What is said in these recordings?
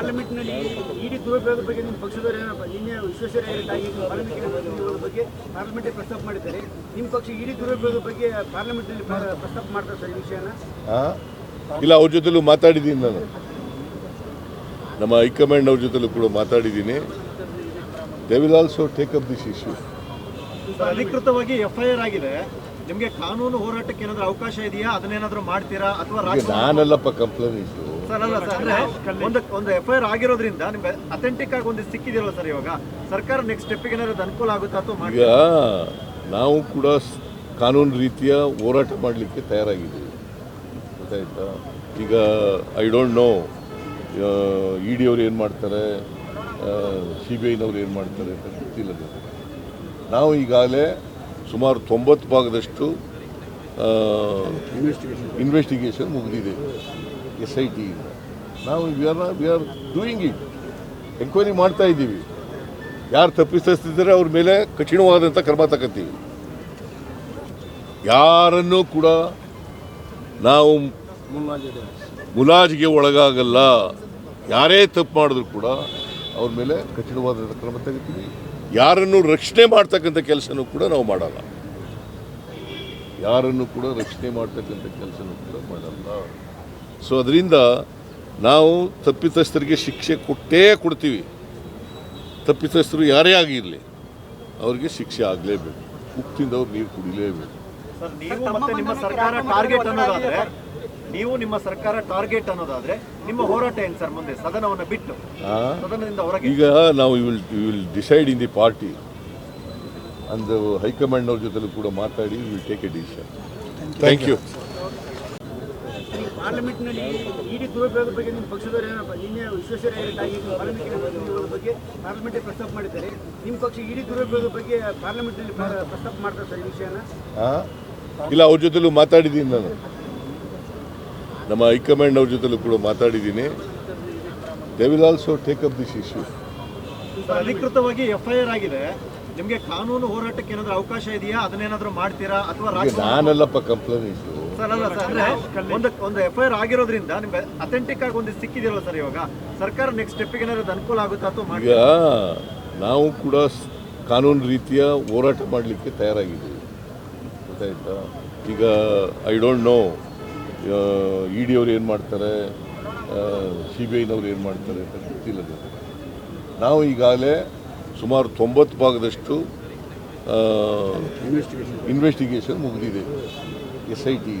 ಪಾರ್ಲಿಮೆಂಟ್ನಲ್ಲಿ ED ದುರುಪಯೋಗದ ಬಗ್ಗೆ ನಿಮ್ಮ ಪಕ್ಷದವರು ಏನಪ್ಪ ನಿನ್ನೆ ವಿಶ್ವೇಶ್ವರಯ್ಯ ಬಗ್ಗೆ ಪಾರ್ಲಿಮೆಂಟೇ ಪ್ರಸ್ತಾಪ ಮಾಡಿದ್ದಾರೆ. ನಿಮ್ಮ ಪಕ್ಷ ಇಡಿ ದುರುಪಯೋಗದ ಬಗ್ಗೆ ಪಾರ್ಲಿಮೆಂಟ್ನಲ್ಲಿ ಪ್ರ- ಪ್ರಸ್ತಾಪ ಮಾಡ್ತಾರೆ ಸರ್ ಈ ವಿಷಯನ? ಇಲ್ಲ ಅವ್ರ ಜೊತೆಲೂ ಮಾತಾಡಿದ್ದೀನಿ ನಾನು. ನಮ್ಮ ಹೈಕಮಾಂಡ್ ಅವ್ರ ಜೊತೆಲೂ ಕೂಡ ಮಾತಾಡಿದ್ದೀನಿ. They will also take up this issue ಅಧಿಕೃತವಾಗಿ ಎಫ್ಐಆರ್ ಆಗಿದೆ. ನಿಮಗೆ ಕಾನೂನು ಹೋರಾಟಕ್ಕೆ ಏನಾದರೂ ಅವಕಾಶ ಇದೆಯಾ? ಅದನ್ನೇನಾದರೂ ಮಾಡ್ತೀರಾ? ಅಥವಾ ನಾನಲ್ಲಪ್ಪ ಕಂಪ್ಲೇಂಟ್ ಸರ್ ಅಲ್ಲ ಸರ್ ಒಂದು ಒಂದು ಎಫ್ಐಆರ್ ಆಗಿರೋದ್ರಿಂದ ನಿಮ್ಗೆ ಅಥೆಂಟಿಕ್ ಆಗಿ ಒಂದು ಸಿಕ್ಕಿದಿರಲ್ಲ ಸರ್ ಇವಾಗ? ಸರ್ಕಾರ ನೆಕ್ಸ್ಟ್ ಸ್ಟೆಪ್ಗೆ ಏನಾದ್ರು ಅದು ಅನುಕೂಲ ಆಗುತ್ತಾ ಅಥವಾ ಈಗ ನಾವು ಕೂಡ ಸ್- ಕಾನೂನು ರೀತಿಯ ಹೋರಾಟ ಮಾಡಲಿಕ್ಕೆ ತಯಾರಾಗಿದ್ದೀವಿ. ಗೊತ್ತಾಯ್ತಾ? ಈಗ I don't know E D ಅವ್ರು ಏನು ಮಾಡ್ತಾರೆ ಸಿ ಬಿ ಐನವ್ರು ಏನು ಮಾಡ್ತಾರೆ ಅಂತ ಗೊತ್ತಿಲ್ಲ. ನಾವು ಈಗಾಗಲೇ ಸುಮಾರು ತೊಂಬತ್ತು ಭಾಗದಷ್ಟು ಇನ್ವೆಸ್ಟಿಗೇಷನ್ ಮುಗಿದಿದೆ. ಎಸ್ ಐ ಟಿ ನಾವು we are we are doing it enquiry ಮಾಡ್ತಾ ಇದ್ದೀವಿ. ಯಾರು ತಪ್ಪಿಸ್ತಿದ್ದಾರೆ ಅವ್ರ ಮೇಲೆ ಕಠಿಣವಾದಂಥ ಕ್ರಮ ತಗೋತೀವಿ ಯಾರನ್ನೂ ಕೂಡ ನಾವು ಮುಲಾಜಿಗೆ ಒಳಗಾಗಲ್ಲ. ಯಾರೇ ತಪ್ಪು ಮಾಡಿದ್ರು ಕೂಡ ಅವ್ರ ಮೇಲೆ ಕಠಿಣವಾದಂಥ ಕ್ರಮ ತಗೋತೀವಿ. ಯಾರನ್ನು ರಕ್ಷಣೆ ಮಾಡ್ತಕ್ಕಂಥ ಕೆಲಸನೂ ಕೂಡ ನಾವು ಮಾಡಲ್ಲ. ಯಾರನ್ನು ಕೂಡ ರಕ್ಷಣೆ ಮಾಡ್ತಕ್ಕಂಥ ಕೆಲಸನೂ ಕೂಡ ಮಾಡಲ್ಲ. ಸೊ ಅದರಿಂದ ನಾವು ತಪ್ಪಿತಸ್ಥರಿಗೆ ಶಿಕ್ಷೆ ಕೊಟ್ಟೇ ಕೊಡ್ತೀವಿ. ತಪ್ಪಿತಸ್ಥರು ಯಾರೇ ಆಗಿರಲಿ ಅವರಿಗೆ ಶಿಕ್ಷೆ ಆಗಲೇಬೇಕು. ಉಪ್ಪಿಂದವ್ರು ನೀರು ಕುಡಿಲೇಬೇಕು. ಸರ್ ನೀವು ಮತ್ತೆ ನಿಮ್ಮ ಸರ್ಕಾರ ಟಾರ್ಗೆಟ್ ಅನ್ನೋದಾದ್ರೆ ನೀವು ನಿಮ್ಮ ಸರ್ಕಾರ ಟಾರ್ಗೆಟ್ ಅನ್ನೋದಾದ್ರೆ ನಿಮ್ಮ ಹೋರಾಟ ಏನು ಸರ್ ಮುಂದೆ? ಸದನವನ್ನ ಬಿಟ್ಟು? ಸದನದಿಂದ ಹೊರಗೆ? ಈಗ ನಾವು you will you will decide in the party ಅಂದು ಹೈಕಮಾಂಡ್ ಅವ್ರ ಜೊತೆಲೂ ಕೂಡ ಮಾತಾಡಿ will take a decision thank you ಪಾರ್ಲಿಮೆಂಟ್ನಲ್ಲಿ ED ದುರುಪಯೋಗದ ಬಗ್ಗೆ ನಿಮ್ಮ ಪಕ್ಷದವರು ಏನಪ್ಪ ನಿನ್ನೆ ವಿಶ್ವೇಶ್ವರಯ್ಯ ಬಗ್ಗೆ ಪಾರ್ಲಿಮೆಂಟ್ಗೆ ಪ್ರಸ್ತಾಪ ಮಾಡಿದ್ದಾರೆ. ನಿಮ್ಮ ಪಕ್ಷ ಇಡಿ ದುರುಪಯೋಗದ ಬಗ್ಗೆ ಪಾರ್ಲಿಮೆಂಟ್ನಲ್ಲಿ ಪ್ರ- ಪ್ರಸ್ತಾಪ ಮಾಡ್ತಾರೆ ಸರ್ ಈ ವಿಷಯನ? ಇಲ್ಲ ಅವ್ರ ಜೊತೆಲೂ ಮಾತಾಡಿದ್ದೀನಿ ನಾನು. ನಮ್ಮ ಹೈಕಮಾಂಡ್ ಅವ್ರ ಜೊತೆಲೂ ಕೂಡ ಮಾತಾಡಿದ್ದೀನಿ. They will also take up this issue ಅಧಿಕೃತವಾಗಿ ಎಫ್ಐಆರ್ ಆಗಿದೆ. ನಿಮಗೆ ಕಾನೂನು ಹೋರಾಟಕ್ಕೆ ಏನಾದರೂ ಅವಕಾಶ ಇದೆಯಾ? ಅದನ್ನೇನಾದರೂ ಮಾಡ್ತೀರಾ? ಅಥವಾ ನಾನಲ್ಲಪ್ಪ ಕಂಪ್ಲೇಂಟ್ ಸರ್ ಅಲ್ಲ ಸರ್ ಅಂದ್ರೆ ಒಂದು ಒಂದು ಎಫ್ಐಆರ್ ಆಗಿರೋದ್ರಿಂದ ನಿಮ್ಗೆ ಅಥೆಂಟಿಕ್ ಆಗಿ ಒಂದು ಸಿಕ್ಕಿದಿರಲ್ಲ ಸರ್ ಇವಾಗ? ಸರ್ಕಾರ ನೆಕ್ಸ್ಟ್ ಸ್ಟೆಪ್ಗೆ ಏನಾದ್ರು ಅನುಕೂಲ ಆಗುತ್ತಾ ಅಥವಾ ಈಗ ನಾವು ಕೂಡ ಸ್- ಕಾನೂನು ರೀತಿಯ ಹೋರಾಟ ಮಾಡಲಿಕ್ಕೆ ತಯಾರಾಗಿದ್ದೀವಿ. ಗೊತ್ತಾಯ್ತಾ? ಈಗ I don't know E D ಅವ್ರು ಏನು ಮಾಡ್ತಾರೆ ಸಿ ಬಿ ಐನವ್ರು ಏನು ಮಾಡ್ತಾರೆ ಅಂತ ಗೊತ್ತಿಲ್ಲ ನನಗೆ. ನಾವು ಈಗಾಗಲೇ ಸುಮಾರು ತೊಂಬತ್ತು ಭಾಗದಷ್ಟು ಇನ್ವೆಸ್ಟಿಗೇಷನ್ ಮುಗಿದಿದೆ. ಎಸ್ ಐ ಟಿ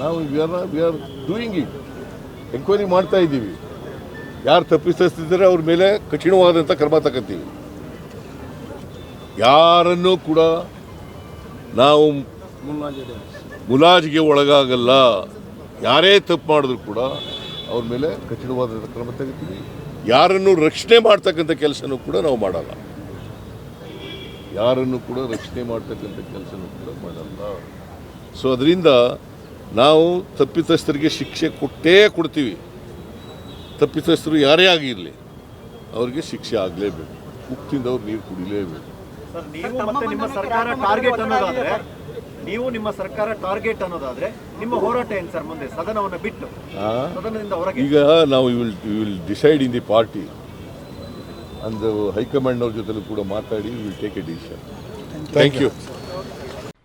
ನಾವು we are we are doing it enquiry ಮಾಡ್ತಾ ಇದ್ದೀವಿ. ಯಾರು ತಪ್ಪಿಸ್ತಿದ್ದಾರೆ ಅವ್ರ ಮೇಲೆ ಕಠಿಣವಾದಂಥ ಕ್ರಮ ತಗೋತೀವಿ ಯಾರನ್ನೂ ಕೂಡ ನಾವು ಮುಲಾಜಿಗೆ ಒಳಗಾಗಲ್ಲ. ಯಾರೇ ತಪ್ಪು ಮಾಡಿದ್ರು ಕೂಡ ಅವ್ರ ಮೇಲೆ ಕಠಿಣವಾದಂಥ ಕ್ರಮ ತಗೋತೀವಿ. ಯಾರನ್ನು ರಕ್ಷಣೆ ಮಾಡ್ತಕ್ಕಂಥ ಕೆಲಸನೂ ಕೂಡ ನಾವು ಮಾಡಲ್ಲ. ಯಾರನ್ನು ಕೂಡ ರಕ್ಷಣೆ ಮಾಡ್ತಕ್ಕಂಥ ಕೆಲಸನೂ ಕೂಡ ಮಾಡಲ್ಲ. ಸೊ ಅದರಿಂದ ನಾವು ತಪ್ಪಿತಸ್ಥರಿಗೆ ಶಿಕ್ಷೆ ಕೊಟ್ಟೇ ಕೊಡ್ತೀವಿ. ತಪ್ಪಿತಸ್ಥರು ಯಾರೇ ಆಗಿರಲಿ ಅವರಿಗೆ ಶಿಕ್ಷೆ ಆಗಲೇಬೇಕು. ಉಪ್ಪಿಂದವ್ರು ನೀರು ಕುಡಿಲೇಬೇಕು. ಸರ್ ನೀವು ಮತ್ತೆ ನಿಮ್ಮ ಸರ್ಕಾರ ಟಾರ್ಗೆಟ್ ಅನ್ನೋದಾದ್ರೆ ನೀವು ನಿಮ್ಮ ಸರ್ಕಾರ ಟಾರ್ಗೆಟ್ ಅನ್ನೋದಾದ್ರೆ ನಿಮ್ಮ ಹೋರಾಟ ಏನ್ ಸರ್ ಮುಂದೆ? ಸದನವನ್ನ ಬಿಟ್ಟು? ಸದನದಿಂದ ಹೊರಗೆ? ಈಗ ನಾವು you will you will decide in the party ಅಂದು ಹೈಕಮಾಂಡ್ ಅವ್ರ ಜೊತೆಲೂ ಕೂಡ ಮಾತಾಡಿ will take a decision thank you